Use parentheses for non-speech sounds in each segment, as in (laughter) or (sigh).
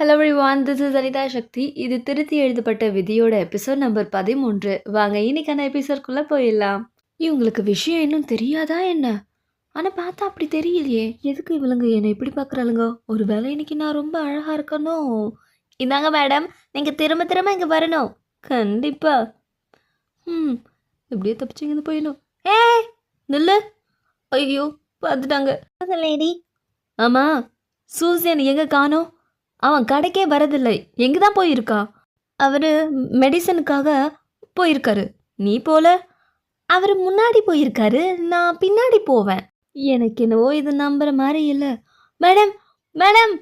Hello everyone this is Anitha Sakthi இது திருத்தி எழுதப்பட்ட விதியோட எபிசோட் நம்பர் பதிமூன்று. வாங்க இன்னைக்கான எபிசோட்குள்ளே போயிடலாம். இவங்களுக்கு விஷயம் இன்னும் தெரியாதா என்ன? ஆனால் பார்த்தா அப்படி தெரியலையே. எதுக்கு இவளுங்க என்னை இப்படி பார்க்குறாளுங்க? ஒரு வேளை இன்னைக்கு நான் ரொம்ப அழகாக இருக்கணும் இந்தாங்க மேடம் நீங்கள் திரும்ப திரும்ப இங்கே வரணும். கண்டிப்பாக ம் இப்படியே தப்பிச்சிங்கன்னு போயிடணும். ஏ நில்லு. ஐயோ பார்த்துட்டாங்க. லேடி ஆமாம் சூசியன் எங்கே காணோம்? அவன் கடைக்கே வரதில்லை. எங்கே தான் போயிருக்கா? அவர் மெடிசனுக்காக போயிருக்காரு. நீ போல. அவர் முன்னாடி போயிருக்காரு. நான் பின்னாடி போவேன். எனக்கு என்னவோ இது நம்புற மாதிரி இல்லை. Madam madam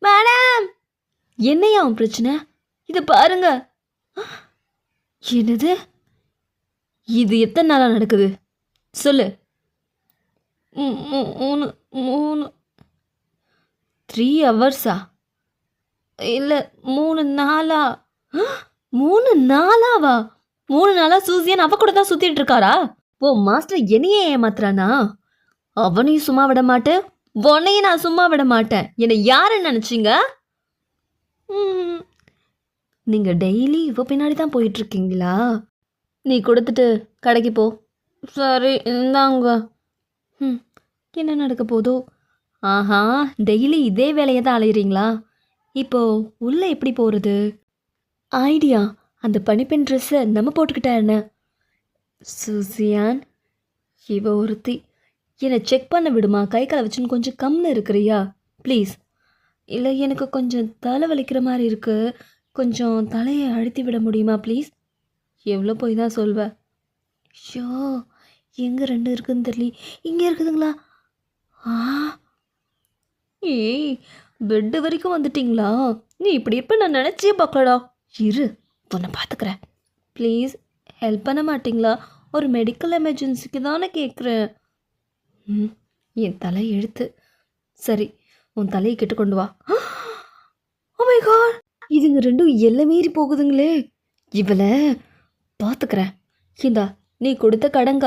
madam! என்னையா அவன் பிரச்சனை? இது பாருங்க. என்னது? இது எத்தனை நாளாக நடக்குது? சொல்லு. மூ- மூணு மூணு த்ரீ ஹவர்ஸா இல்லை மூணு நாளா? மூணு நாளாவா? மூணு நாளா சூசியன் அவ கூட தான் சுத்திட்டு இருக்காரா? ஓ மாஸ்டர் என்னையே ஏமாத்துறானா? அவனையும் சும்மா விட மாட்டேன் உன்னையும் நான் சும்மா விட மாட்டேன். என்னை யாருன்னு நினைச்சீங்க? ம், டெய்லி இவ பின்னாடி தான் போயிட்டு இருக்கீங்களா நீ கொடுத்துட்டு கடைக்கு போ. சரி இந்தாங்க. ம் என்ன நடக்க போதோ? ஆஹா டெய்லி இதே வேலையை தான் அலையிறீங்களா? இப்போ உள்ளே எப்படி போகிறது ஐடியா அந்த பனிப்பெண் ட்ரெஸ்ஸை நம்ம போட்டுக்கிட்டா என்ன? சுசியான் இவ ஒருத்தி என்னை செக் பண்ண விடுமா? கை காலை வச்சுன்னு கொஞ்சம் கம்னு இருக்கிறியா? ப்ளீஸ் இல்லை எனக்கு கொஞ்சம் தலை வலிக்கிற மாதிரி இருக்குது கொஞ்சம் தலையை அழுத்தி விட முடியுமா ப்ளீஸ் எவ்வளோ போய் தான் சொல்வேன் ஷோ எங்கே ரெண்டு இருக்குன்னு தெரியல. இங்கே இருக்குதுங்களா? ஆ? ஏய் பெட்டு வரைக்கும் வந்துட்டிங்களா? நீ இப்படி இருப்ப நான் நினச்சே பார்க்கலடா. இரு உன்னை பார்த்துக்கிறேன். ப்ளீஸ் ஹெல்ப் பண்ண மாட்டிங்களா? ஒரு மெடிக்கல் எமர்ஜென்சிக்கு தானே கேட்குறேன் ம் என் தலை எழுத்து. சரி உன் தலையை கெட்டு கொண்டு வா. (gasps) Oh இதுங்க ரெண்டும் எல்லை மீறி போகுதுங்களே. இவளை பார்த்துக்கிறேன். இந்தா நீ கொடுத்த கடன்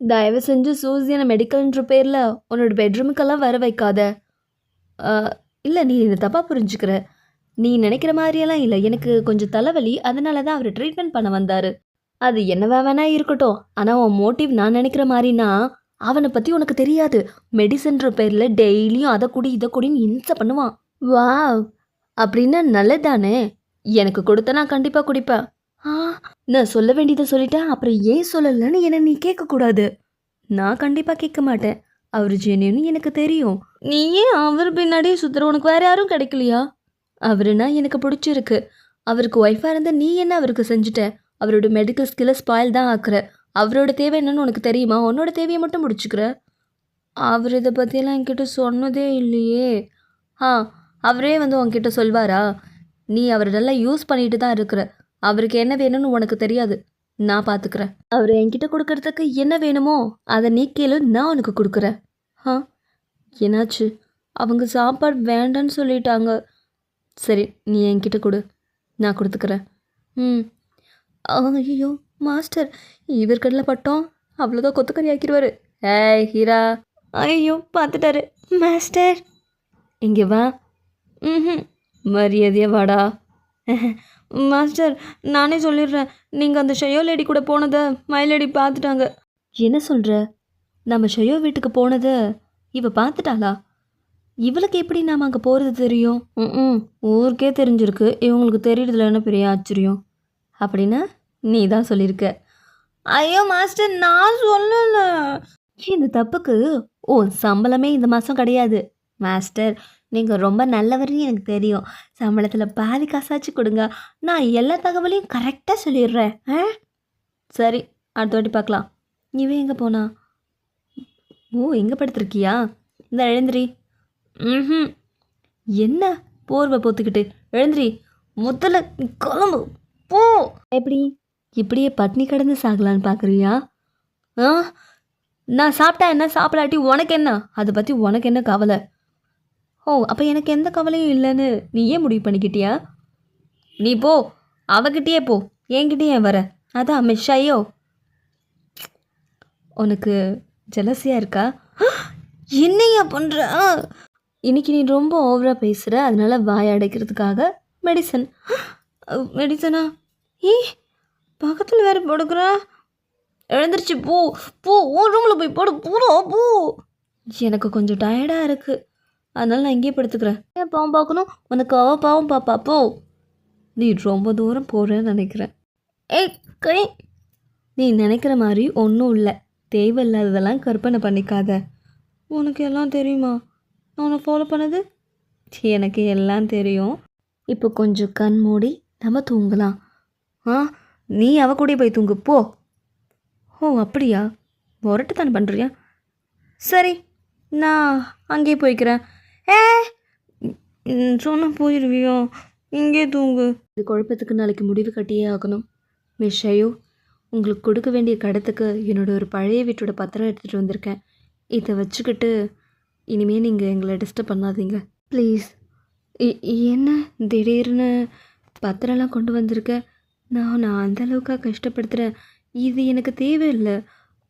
தயவு செஞ்சு சூசியான மெடிக்கல்ன்ற பேரில் உன்னோட பெட்ரூமுக்கெல்லாம் வர வைக்காத. இல்லை நீ இதை தப்பாக புரிஞ்சுக்கிற. நீ நினைக்கிற மாதிரியெல்லாம் இல்லை. எனக்கு கொஞ்சம் தலைவலி. அதனால தான் அவர் ட்ரீட்மெண்ட் பண்ண வந்தார். அது என்னவா வேணா இருக்கட்டும். ஆனால் உன் மோட்டிவ் நான் நினைக்கிற மாதிரினா அவனை பற்றி உனக்கு தெரியாது. மெடிசன்ற பேரில் டெய்லியும் அதை குடி இதை குடின்னு இன்ச பண்ணுவான். வா அப்படின்னா நல்லதானே? எனக்கு கொடுத்த நான் கண்டிப்பாக குடிப்பேன். ஆ நான் சொல்ல வேண்டியதை சொல்லிட்டேன் அப்புறம் ஏன் சொல்லலைன்னு என்னை நீ கேட்கக்கூடாது. நான் கண்டிப்பாக கேட்க மாட்டேன். அவர் ஜெனியூன்னு எனக்கு தெரியும். நீ ஏன் அவர் பின்னாடியே சுத்துற. உனக்கு வேற யாரும் கிடைக்கலையா? அவருனா எனக்கு பிடிச்சிருக்கு. அவருக்கு ஒய்ஃபாக இருந்த நீ என்ன அவருக்கு செஞ்சுட்ட? அவரோட மெடிக்கல் ஸ்கில்லை ஸ்பாயில் தான் ஆக்குற. அவரோட தேவை என்னன்னு உனக்கு தெரியுமா? உன்னோட தேவையை மட்டும் முடிச்சுக்கிற. அவர் இதை பற்றியெல்லாம் என்கிட்ட சொன்னதே இல்லையே. ஆ அவரே வந்து உன்கிட்ட சொல்வாரா? நீ அவரெல்லாம் நல்லா யூஸ் பண்ணிட்டு தான் இருக்கிற. அவருக்கு என்ன வேணும்னு உனக்கு தெரியாது. நான் பார்த்துக்கிறேன் அவர் என்கிட்ட கொடுக்கறதுக்கு என்ன வேணுமோ அதை நீ கேளு நான் உனக்கு கொடுக்குறேன். ஆ? என்னாச்சு? அவங்க சாப்பாடு வேண்டான்னு சொல்லிட்டாங்க. சரி நீ என்கிட்ட கொடு. நான் கொடுத்துக்கிறேன். ம். ஐயோ மாஸ்டர் இவர் கடையில் பட்டோம். அவ்வளோதான் கொத்துக்கறி ஆக்கிடுவார். ஏய் ஹீரா. ஐயோ பார்த்துட்டாரு. மாஸ்டர். இங்கே வா. ம் மரியாதையா வாடா. மாஸ்டர் நானே சொல்லிடுறேன். நீங்கள் அந்த ஷயோ லேடி கூட போனதை மயிலேடி பார்த்துட்டாங்க. என்ன சொல்கிற நம்ம ஷயோ வீட்டுக்கு போனதை இவ பார்த்துட்டாளா? இவளுக்கு எப்படி நாம் அங்கே போகிறது தெரியும்? ம் ஊருக்கே தெரிஞ்சிருக்கு. இவங்களுக்கு தெரியறதுல என்ன பெரிய ஆச்சரியம். அப்படின்னா நீ தான் சொல்லியிருக்க ஐயோ மாஸ்டர் நான் சொல்லலை. இந்த தப்புக்கு ஓ சம்பளமே இந்த மாதம் கிடையாது. மாஸ்டர் நீங்கள் ரொம்ப நல்லவர்னு எனக்கு தெரியும். சம்பளத்தில் பாதி காசாச்சு கொடுங்க. நான் எல்லா தகவலையும் கரெக்டாக சொல்லிடுறேன். ஆ? சரி அடுத்த வாட்டி பார்க்கலாம். இவன் எங்கே போனா? ஓ எங்கே படுத்திருக்கியா? இந்த எழுந்திரி. ம் என்ன? போர்வை போத்துக்கிட்டு. எழுந்திரி. முதல்ல கிளம்பு. போ. எப்படி? இப்படியே பட்னி கிடந்து சாகலான்னு பார்க்குறியா ஆ? நான் சாப்பிட்டா என்ன? சாப்பிடாட்டி உனக்கு என்ன? அதை பற்றி உனக்கு என்ன கவலை? ஓ அப்போ எனக்கு எந்த கவலையும் இல்லைன்னு நீ ஏன் முடிவு பண்ணிக்கிட்டியா? நீ போ. அவகிட்டயே போ. என்கிட்டயே வர. அதான் மிஷாயோ உனக்கு ஜலசியாக இருக்கா? (gasps) என்னையா பண்ணுற இன்னைக்கு நீ ரொம்ப ஓவராக பேசுகிற அதனால் வாய் அடைக்கிறதுக்காக மெடிசன் மெடிசனா (gasps) ஏ பக்கத்தில் வேறு படுக்கிறா. எழுந்திருச்சு போ போ ஓ ரூமில் போய் போடு பூரோ போ. எனக்கு கொஞ்சம் டயர்டாக இருக்குது அதனால் நான் இங்கேயே படுத்துக்கிறேன். ஏன் பாவம் பார்க்கணும்? உனக்கு அவ பாவம் பாப்பா போ. நீ ரொம்ப தூரம் போகிறேன்னு நினைக்கிறேன். ஏய் கை நீ நினைக்கிற மாதிரி ஒன்றும் இல்லை. தேவையில்லாததெல்லாம் கற்பனை பண்ணிக்காத. உனக்கு எல்லாம் தெரியுமா? நான் உன்னை ஃபாலோ பண்ணது? எனக்கு எல்லாம் தெரியும். இப்போ கொஞ்சம் கண் மூடி நம்ம தூங்கலாம். ஆ நீ அவ கூடயே போய் தூங்கு போ. ஓ அப்படியா? தானே பண்ணுறியா சரி நான் அங்கேயே போய்க்கிறேன். ஏ சொன்னால் போயிடுவியோ இங்கே தூங்கு. இது குழப்பத்துக்கு நாளைக்கு முடிவு கட்டியே ஆகணும். மிஸ் ஷயோ உங்களுக்கு கொடுக்க வேண்டிய கடத்துக்கு என்னோடய ஒரு பழைய வீட்டோட பத்திரம் எடுத்துகிட்டு வந்திருக்கேன். இதை வச்சுக்கிட்டு இனிமேல் நீங்கள் எங்களை டிஸ்டர்ப் பண்ணாதீங்க. ப்ளீஸ் என்ன? திடீர்னு பத்திரம்லாம் கொண்டு வந்திருக்க? நான் நான் அந்தளவுக்காக கஷ்டப்படுத்துகிறேன் இது எனக்கு தேவையில்லை.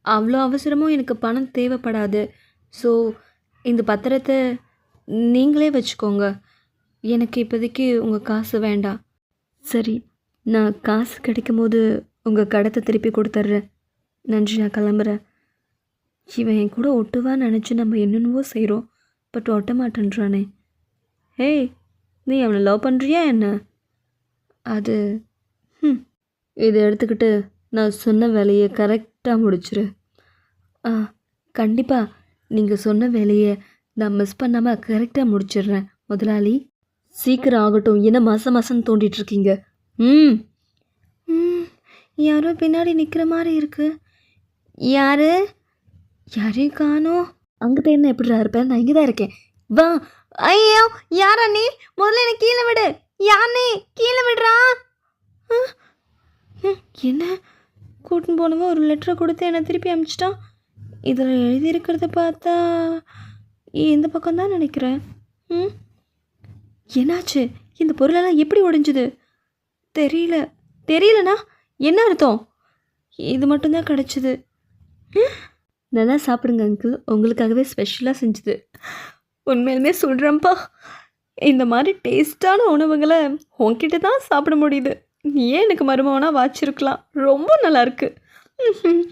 அவ்வளோ அவசரமும் எனக்கு பணம் தேவைப்படாது. ஸோ இந்த பத்திரத்தை நீங்களே வச்சுக்கோங்க. எனக்கு இப்போதைக்கு உங்கள் காசு வேண்டாம். சரி நான் காசு கிடைக்கும் போது உங்கள் கடத்தை திருப்பி கொடுத்துட்றேன் நன்றி நான் கிளம்புறேன். இவன் என் கூட ஒட்டுவான்னு நினச்சி நம்ம என்னென்னவோ செய்கிறோம் பட் ஒட்ட மாட்டேன்றானே ஏய் நீ அவனை லவ் பண்ணுறியா என்ன? அது ம் இதை எடுத்துக்கிட்டு நான் சொன்ன வேலையை கரெக்டாக முடிச்சிரு. ஆ கண்டிப்பாக நீங்கள் சொன்ன வேலையை நான் மிஸ் பண்ணாமல் கரெக்டாக முடிச்சிடுறேன் முதலாளி. சீக்கிரம் ஆகட்டும். என்ன மாதம் மாதம் தோண்டிகிட்ருக்கீங்க ம். ம். யாரோ பின்னாடி நிற்கிற மாதிரி இருக்கு. யாரு? யாரையும் காணோம். அங்கே என்ன எப்படிடா இருப்பேன் நான் இங்கே தான் இருக்கேன். வா. ஐயோ யாரா நீ? முதல்ல என்ன கீழே விடு. யார் கீழே விடுறா. என்ன? கூட்டின்னு போனவன் ஒரு லெட்டரை கொடுத்து என்னை திருப்பி அனுப்பிச்சிட்டான் இதில் எழுதியிருக்கிறத பார்த்தா இந்த பக்கம் தான் நினைக்கிறேன். ம்? என்னாச்சு? இந்த பொருளெல்லாம் எப்படி உடைஞ்சுது தெரியல. தெரியலண்ணா என்ன அர்த்தம்? இது மட்டும்தான் கிடச்சிது. நல்லா சாப்பிடுங்க அங்கிள் உங்களுக்காகவே ஸ்பெஷலாக செஞ்சுது. உண்மையிலுமே சொல்கிறேன்ப்பா இந்த மாதிரி டேஸ்ட்டான உணவுகளை உன்கிட்ட தான் சாப்பிட முடியுது. நீ ஏன் எனக்கு மருமகனாக வாச்சிருக்கலாம்? ரொம்ப நல்லாயிருக்கு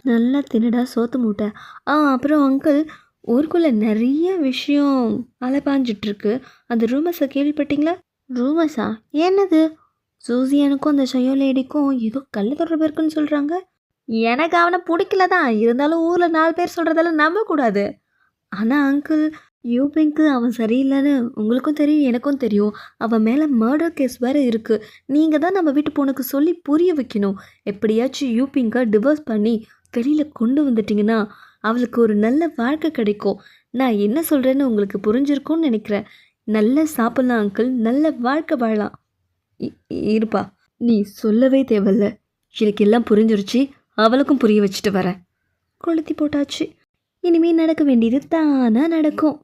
நல்லா தின்னுடா சோத்து மூட்டை. ஆ அப்புறம் அங்கிள் ஊருக்குள்ளே நிறைய விஷயம் அலைபாஞ்சிட்ருக்கு அந்த ரூமஸை கேள்விப்பட்டீங்களா? ரூமஸா என்னது? சூசியனுக்கும் அந்த ஷயோ லேடிக்கும் ஏதோ கள்ள தொடர்பு இருக்குன்னு சொல்கிறாங்க எனக்கு அவனை பிடிக்கல தான் இருந்தாலும் ஊரில் நாலு பேர் சொல்கிறதெல்லாம் நம்பக்கூடாது. ஆனால் அங்கிள் யூபிங்க்கு அவன் சரியில்லைன்னு உங்களுக்கும் தெரியும் எனக்கும் தெரியும். அவன் மேலே மர்டர் கேஸ் வேறு இருக்குது நீங்கள் தான் நம்ம வீட்டு பொண்ணுக்கு சொல்லி புரிய வைக்கணும். எப்படியாச்சும் யூபிங்கை டிவோர்ஸ் பண்ணி வெளியில் கொண்டு வந்துட்டிங்கன்னா அவளுக்கு ஒரு நல்ல வாழ்க்கை கிடைக்கும். நான் என்ன சொல்கிறேன்னு உங்களுக்கு புரிஞ்சிருக்கும்னு நினைக்கிறேன். நல்லா சாப்பிட்லாம் அங்கிள் நல்ல வாழ்க்கை வாழலாம். இருப்பா. நீ சொல்லவே தேவையில்ல. எனக்கு எல்லாம் புரிஞ்சிருச்சு. அவளுக்கும் புரிய வச்சுட்டு வரேன். கொளுத்தி போட்டாச்சு. இனிமேல் நடக்க வேண்டியது தானாக நடக்கும்.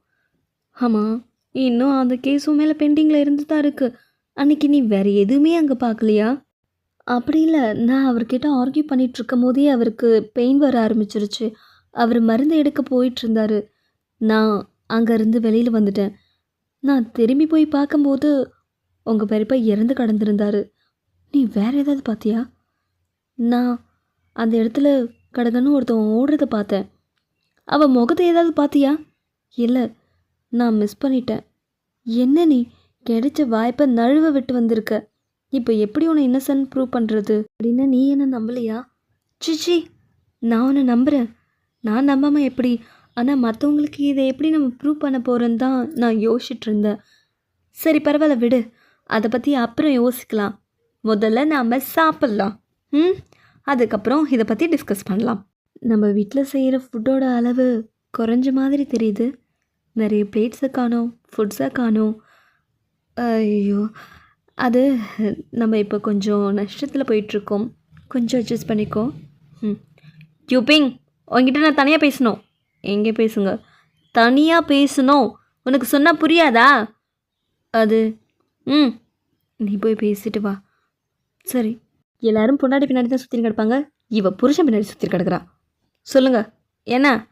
ஆமாம் இன்னும் அந்த கேஸும் மேலே பெண்டிங்கில் இருந்து தான் இருக்குது அன்னைக்கு நீ வேறு எதுவுமே அங்கே பார்க்கலையா அப்படி இல்லை. நான் அவர்கிட்ட ஆர்கியூ பண்ணிட்டு இருக்கும் போதே அவருக்கு பெயின் வர ஆரம்பிச்சிருச்சு. அவர் மருந்து எடுக்க போயிட்டுருந்தாரு. நான் அங்கேருந்து வெளியில் வந்துட்டேன். நான் திரும்பி போய் பார்க்கும்போது உங்கள் பெரியப்பா இறந்து கடந்திருந்தார். நீ வேற ஏதாவது பார்த்தியா நான் அந்த இடத்துல கடகன்னு ஒருத்தன் ஓடுறத பார்த்தேன். அவள் முகத்தை ஏதாவது பார்த்தியா இல்லை நான் மிஸ் பண்ணிட்டேன். என்ன நீ கிடைச்ச வாய்ப்பை நழுவ விட்டு வந்திருக்க? இப்போ எப்படி உன்னை இன்னசென்ட் ப்ரூவ் பண்ணுறது அப்படின்னா நீ என்ன நம்பலையா? சிச்சி நான் உன்னை நம்புகிறேன் நான் நம்பாமல் எப்படி? ஆனால் மற்றவங்களுக்கு இதை எப்படி நம்ம ப்ரூவ் பண்ண போகிறேன்னு தான் நான் யோசிச்சுட்டு இருந்தேன். சரி பரவாயில்ல விடு. அதை பற்றி அப்புறம் யோசிக்கலாம். முதல்ல நாம் சாப்பிட்லாம். ம்? அதுக்கப்புறம் இதை பற்றி டிஸ்கஸ் பண்ணலாம். நம்ம வீட்டில் செய்கிற ஃபுட்டோட அளவு குறைஞ்ச மாதிரி தெரியுது. நிறைய பிளேட்ஸை காணோம் ஃபுட்ஸை காணோம். ஐயோ! அது நம்ம இப்போ கொஞ்சம் நஷ்டத்தில் போயிட்டுருக்கோம். கொஞ்சம் அட்ஜஸ்ட் பண்ணிக்கோ. ம். யூபிங் உங்ககிட்ட நான் தனியாக பேசணும். எங்கே பேசுங்க? தனியாக பேசணும். உனக்கு சொன்னால் புரியாதா? அது ம். நீ போய் பேசிட்டு வா. சரி. எல்லாரும் பொண்டாடி பின்னாடி தான் சுற்றி கிடப்பாங்க. இவ புருஷன் பின்னாடி சுற்றி கிடக்குறா. சொல்லுங்க. என்ன?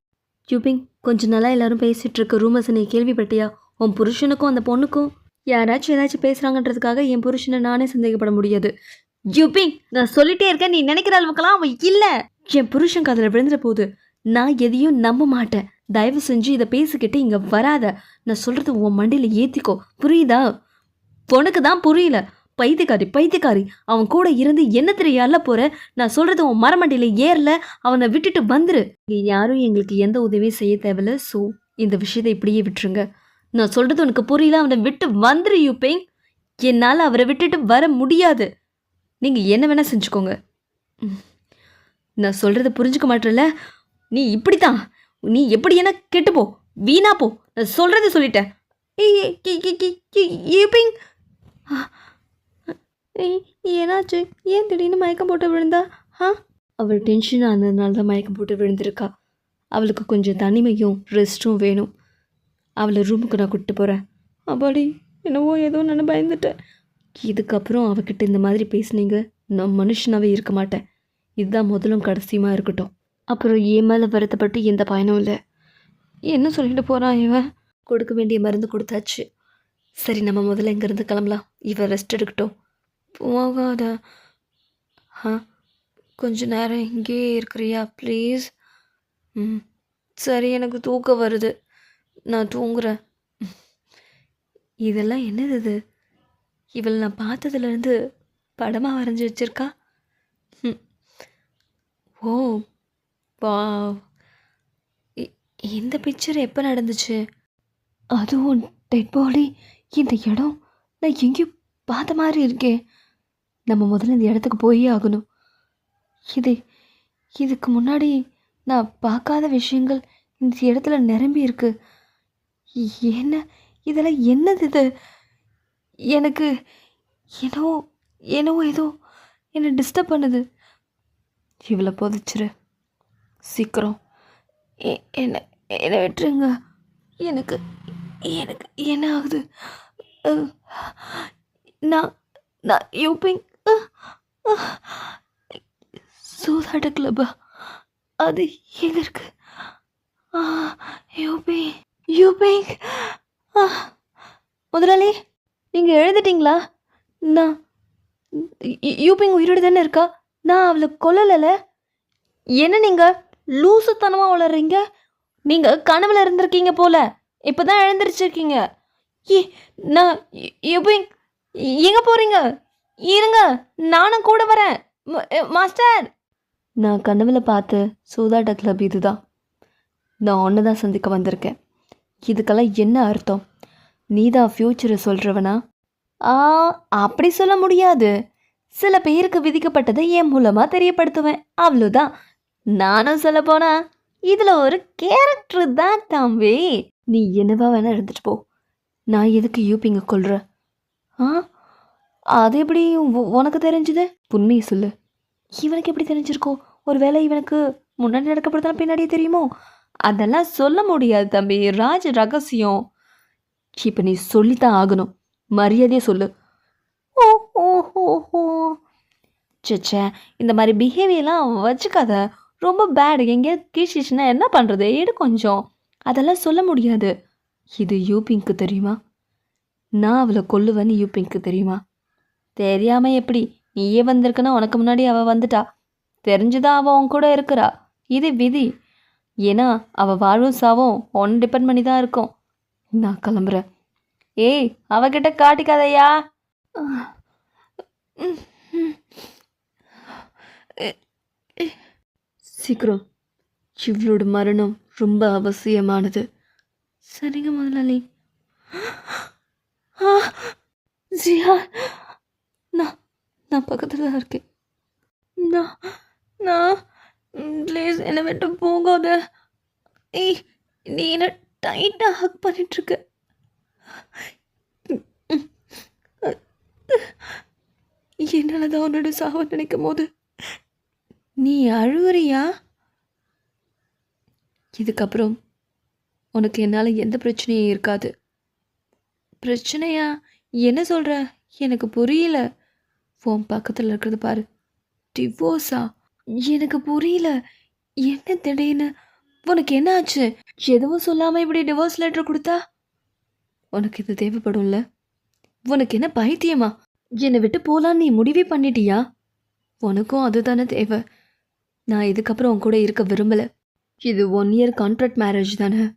யூபிங் கொஞ்ச நாளாக எல்லாரும் பேசிகிட்டு இருக்க ரூமர்ஸ் நீ கேள்விப்பட்டியா? உன் புருஷனுக்கும் அந்த பொண்ணுக்கும் யாராச்சும் ஏதாச்சும் பேசுகிறாங்கன்றதுக்காக என் புருஷனை நானே சந்தேகப்பட முடியாது. யூபிங் நான் சொல்லிட்டே இருக்கேன். நீ நினைக்கிற அளவுக்கெல்லாம் அவன் இல்லை. என் புருஷன் காதில் விழுந்துட போகுது நான் எதையும் நம்ப மாட்டேன். தயவு செஞ்சு இதை பேசிக்கிட்டு இங்கே வராத. நான் சொல்கிறது உன் மண்டியில் ஏற்றிக்கோ புரியுதா? உனக்கு தான் புரியல பைத்தியக்காரி பைத்தியக்காரி அவன் கூட இருந்து என்ன தெரிய அல்ல போற நான் சொல்றது உன் மரமண்டியில் ஏறல அவனை விட்டுட்டு வந்துரு இங்கே யாரும் எங்களுக்கு எந்த உதவியும் செய்ய தேவையில்ல ஸோ இந்த விஷயத்தை இப்படியே விட்டுருங்க நான் சொல்றது உனக்கு புரியல அவனை விட்டு வந்துரு யூபேங் என்னால் அவரை விட்டுட்டு வர முடியாது நீங்கள் என்ன வேணால் செஞ்சுக்கோங்க ம். நான் சொல்கிறத புரிஞ்சுக்க மாட்டேல நீ இப்படி தான் நீ எப்படி என்ன கெட்டுப்போ வீணா போ நான் சொல்கிறத சொல்லிட்டேன் ஏய், ஏய், கி கி கி ஏனாச்சு? ஏன் திடீர்னு மயக்கம் போட்டு விழுந்தா? ஆ? அவள் டென்ஷன் ஆனதுனால தான் மயக்கம் போட்டு விழுந்திருக்கா. அவளுக்கு கொஞ்சம் தனிமையும் ரெஸ்ட்டும் வேணும். அவளை ரூமுக்கு நான் கூப்பிட்டு போகிறேன் அப்பாடி என்னவோ ஏதோ நான் பயந்துட்டேன். இதுக்கப்புறம் அவகிட்ட இந்த மாதிரி பேசுனீங்க நான் மனுஷனாகவே இருக்க மாட்டேன். இதுதான் முதலும் கடைசியுமாக இருக்கட்டும். அப்புறம் ஏன் மேலே வருத்தப்பட்டு எந்த பயனும் இல்லை. என்ன சொல்லிட்டு போகிறான் இவன்? கொடுக்க வேண்டிய மருந்து கொடுத்தாச்சு. சரி நம்ம முதல்ல இங்கேருந்து கிளம்பலாம். இவன் ரெஸ்ட் எடுக்கட்டும். போகாத. ஆ கொஞ்ச நேரம் இங்கேயே இருக்கிறியா ப்ளீஸ் ம் சரி எனக்கு தூக்கம் வருது. நான் தூங்குறேன். இதெல்லாம் என்னது இது? இவள் நான் பார்த்ததுலேருந்து படமாக வரைஞ்சி வச்சிருக்கா? ம். ஓ வா இந்த பிக்சர் எப்போ நடந்துச்சு? அதுவும் டெட் பாடி இந்த இடம் நான் எங்கேயும் பார்த்த மாதிரி இருக்கே. நம்ம முதல்ல இந்த இடத்துக்கு போயே ஆகணும். இது இதுக்கு முன்னாடி நான் பார்க்காத விஷயங்கள் இந்த இடத்துல நிரம்பி இருக்கு. என்ன இதெல்லாம் என்னது இது? எனக்கு என்னவோ என்னவோ ஏதோ என்னை டிஸ்டர்ப் பண்ணுது. இவ்வளோ புதைச்சிரு. சீக்கிரம். எ- என்ன என்னை விட்டுருங்க. எனக்கு எனக்கு என்ன ஆகுது நான் நான் யூபிங் சூதாட்ட கிளப்பா அது எங்க இருக்கு? யூபிங் யூபிங் முதலாளி நீங்கள் எழுதிட்டீங்களா? நான் யூபிங் உயிரோடு தானே இருக்கா? நான் அவளை கொல்லலை என்ன நீங்கள் லூசுத்தனமாக வளர்றீங்க? நீங்கள் கனவில் இருந்திருக்கீங்க போல. இப்போ தான் எழுந்திரிச்சிருக்கீங்க. ஏ நான் எப்போ எங்கே போகிறீங்க இருங்க நானும் கூட வரேன். மாஸ்டர்! நான் கனவுல பார்த்த சூதாட்ட கிளப் இதுதான். நான் ஒன்று தான் சந்திக்க வந்திருக்கேன். இதுக்கெல்லாம் என்ன அர்த்தம்? நீ தான் ஃப்யூச்சரை சொல்கிறவனா ஆ அப்படி சொல்ல முடியாது. சில பேருக்கு விதிக்கப்பட்டதை என் மூலமாக தெரியப்படுத்துவேன். அவ்வளோதான் நானும் சொல்ல போனா இதில் ஒரு கேரக்டர் தான் தம்பி. நீ என்னவா வேணால் இருந்துட்டு போ. நான் எதுக்கு யூபிங்க கொள்கிற ஆ? அது எப்படி உ- உனக்கு தெரிஞ்சுது? உண்மையை சொல்லு. இவனுக்கு எப்படி தெரிஞ்சிருக்கோ? ஒருவேளை இவனுக்கு முன்னாடி நடக்கப்படுதான பின்னாடியே தெரியுமோ? அதெல்லாம் சொல்ல முடியாது தம்பி. ராஜ ரகசியம். இப்போ நீ சொல்லித்தான் ஆகணும். மரியாதையே சொல்லு. ஓ ஓ ஹோ ஹோ சச்சே இந்த மாதிரி பிஹேவியர்லாம் வச்சுக்காத. ரொம்ப பேடு எங்கேயாவது கீழ்ச்சிச்சுன்னா என்ன பண்ணுறது எடு கொஞ்சம். அதெல்லாம் சொல்ல முடியாது. இது யூபிங்க்கு தெரியுமா? நான் அவளை கொல்லுவேன்னு யூபிங்க்கு தெரியுமா? தெரியாமல் எப்படி நீயே வந்திருக்குன்னா உனக்கு முன்னாடி அவள் வந்துட்டா? தெரிஞ்சுதான் அவள் உன் கூட இருக்கிறா. இது விதி. ஏன்னா அவள் வாழும் சாவும் உன் டிபெண்ட் பண்ணி தான் இருக்கும். நான் கிளம்புறேன். ஏய் அவகிட்ட காட்டிக்காதையா? சீக்கிரம். இவளோட மரணம். ரொம்ப அவசியமானது. சரிங்க முதலாளி. ஆ, ஜியா நான் நான் பக்கத்தில் தான் இருக்கேன். நான் நான் ப்ளீஸ் என்னை விட்டு போகாத. ஏய் நீ என்னை டைட்டாக ஹக் பண்ணிட்டுருக்க. என்னால் தான் உன்னோட சாவ நினைக்கும் போது நீ அழுவுறியா? இதுக்கப்புறம் உனக்கு என்னால் எந்த பிரச்சனையும் இருக்காது. பிரச்சனையா? என்ன சொல்கிற எனக்கு புரியல. உன் பக்கத்தில் இருக்கிறது பாரு. டிவோர்ஸா எனக்கு புரியல. என்ன திடீர்னு? உனக்கு என்ன ஆச்சு? எதுவும் சொல்லாமல் இப்படி டிவோர்ஸ் லெட்டர் கொடுத்தா? உனக்கு இது தேவைப்படும்ல? உனக்கு என்ன பைத்தியமா? என்னை விட்டு போகலான்னு நீ முடிவே பண்ணிட்டியா? உனக்கும் அதுதானே தேவை. நான் இதுக்கப்புறம் உன் கூட இருக்க விரும்பலை. இது ஒன் இயர் கான்ட்ராக்ட் மேரேஜ் தானே?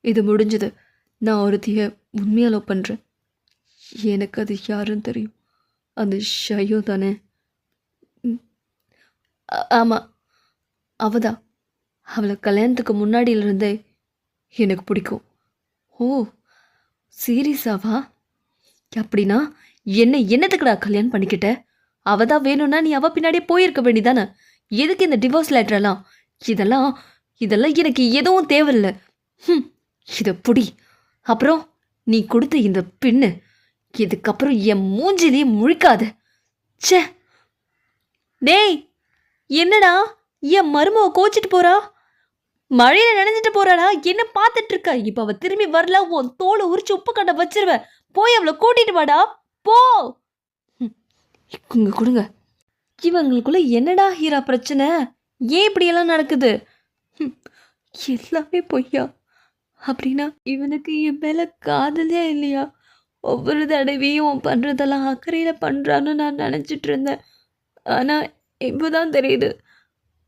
இது முடிஞ்சது. நான் ஒருத்திய உண்மையாக லவ் பண்ணுறேன் எனக்கு அது யாருன்னு தெரியும். அது ஷையோ தானே. ம். ஆ- அவதான் அவளை கல்யாணத்துக்கு முன்னாடியிலிருந்தே எனக்கு பிடிக்கும். ஓ சீரியஸாவா அப்படின்னா என்ன என்னத்துக்குடா கல்யாணம் பண்ணிக்கிட்ட? அவள் தான் வேணும்னா நீ அவள் பின்னாடியே போயிருக்க வேண்டியதானே எதுக்கு இந்த டிவோர்ஸ் லெட்டரெல்லாம் இதெல்லாம் இதெல்லாம் எனக்கு எதுவும் தேவையில்ல. ம் இதை புடி. அப்புறம் நீ கொடுத்த இந்த பின்னு இதுக்கப்புறம் என் மூஞ்சிலேயே முழிக்காத. ச்சே. டேய் என்னடா? என் மருமவை கோச்சிட்டு போறா? மழையில நனைஞ்சிட்டு போறாடா என்ன பார்த்துட்டு இருக்க? இப்ப அவ திரும்பி வரல உன் தோலை உரிச்சு உப்பு கண்ட வச்சிருவ. போய் அவளை கூட்டிட்டு வாடா. போ. இங்க கொடுங்க. இவங்களுக்குள்ள என்னடா ஹீரா பிரச்சனை? ஏன் இப்படியெல்லாம் நடக்குது? எல்லாமே பொய்யா? அப்படின்னா இவனுக்கு என் மேலே காதலே இல்லையா? ஒவ்வொரு தடவையும் அவன் அக்கறையில் பண்ணுறான்னு நான் நினச்சிட்டு இருந்தேன். ஆனால் இப்போ தான் தெரியுது.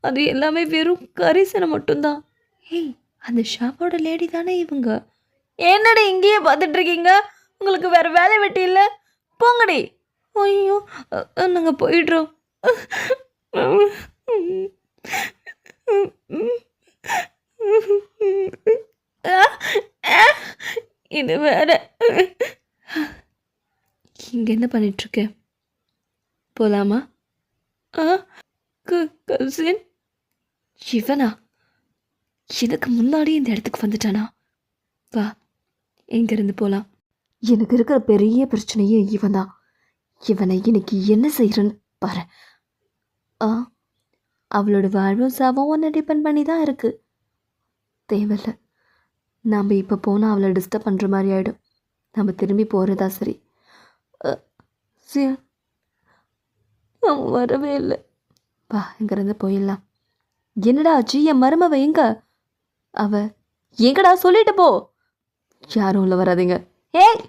அது எல்லாமே வெறும் கரிசனை மட்டும்தான். ஏய் அந்த ஷாப்போட லேடி தானே இவங்க? என்னடி இங்கேயே பார்த்துட்ருக்கீங்க உங்களுக்கு வேறு வேலை வெட்டி இல்லை? போங்கடி. ஐயோ நாங்கள் நாங்க போயிடுறோம். இது வேற. இங்க என்ன பண்ணிட்டு இருக்க போலாமா? ஆ கசின் இவனா? எனக்கு முன்னாடி இந்த இடத்துக்கு வந்துட்டானா? வா எங்கேருந்து போகலாம் எனக்கு இருக்கிற பெரிய பிரச்சனையே இவன் தான் இவனை இன்னைக்கு என்ன செய்கிறேன்னு பாரு. ஆ அவளோட வாழ்வும் சாவும் ஒன்று டிபெண்ட் பண்ணி தான் இருக்கு. தேவையில்ல. நாம் இப்போ போனால் அவளை டிஸ்டர்ப் பண்ணுற மாதிரி ஆகிடும் நம்ம திரும்பி போகிறதா சரி. அவன் வரவே இல்லை. வா இங்கேருந்து போயிடலாம். என்னடா ஆச்சு? என் மருமவ எங்க? அவ எங்கடா? சொல்லிட்டு போ. யாரும் உள்ள வராதிங்க. ஏய்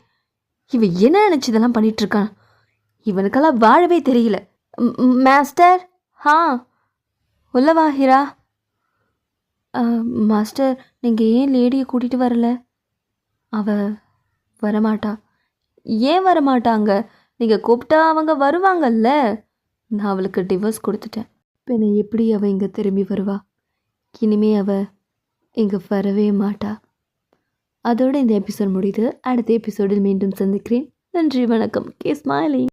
இவன் என்ன நினச்சி இதெல்லாம் பண்ணிகிட்ருக்கான் இருக்கான்? இவனுக்கெல்லாம் வாழவே தெரியல. மாஸ்டர்? ஆ. உள்ள ஹிரா? மாஸ்டர் நீங்கள் ஏன் லேடியை கூட்டிகிட்டு வரல? அவ வரமாட்டா. ஏன் வரமாட்டாங்க? நீங்கள் கூப்பிட்டா அவங்க வருவாங்கல்ல? நான் அவளுக்கு டிவோர்ஸ் கொடுத்துட்டேன். பின்ன எப்படி அவள் இங்கே திரும்பி வருவா? இனிமே அவள் இங்கே வரவே மாட்டா. அதோட இந்த எபிசோட் முடியுது. அடுத்த எபிசோடில் மீண்டும் சந்திக்கிறேன். நன்றி வணக்கம். K smiling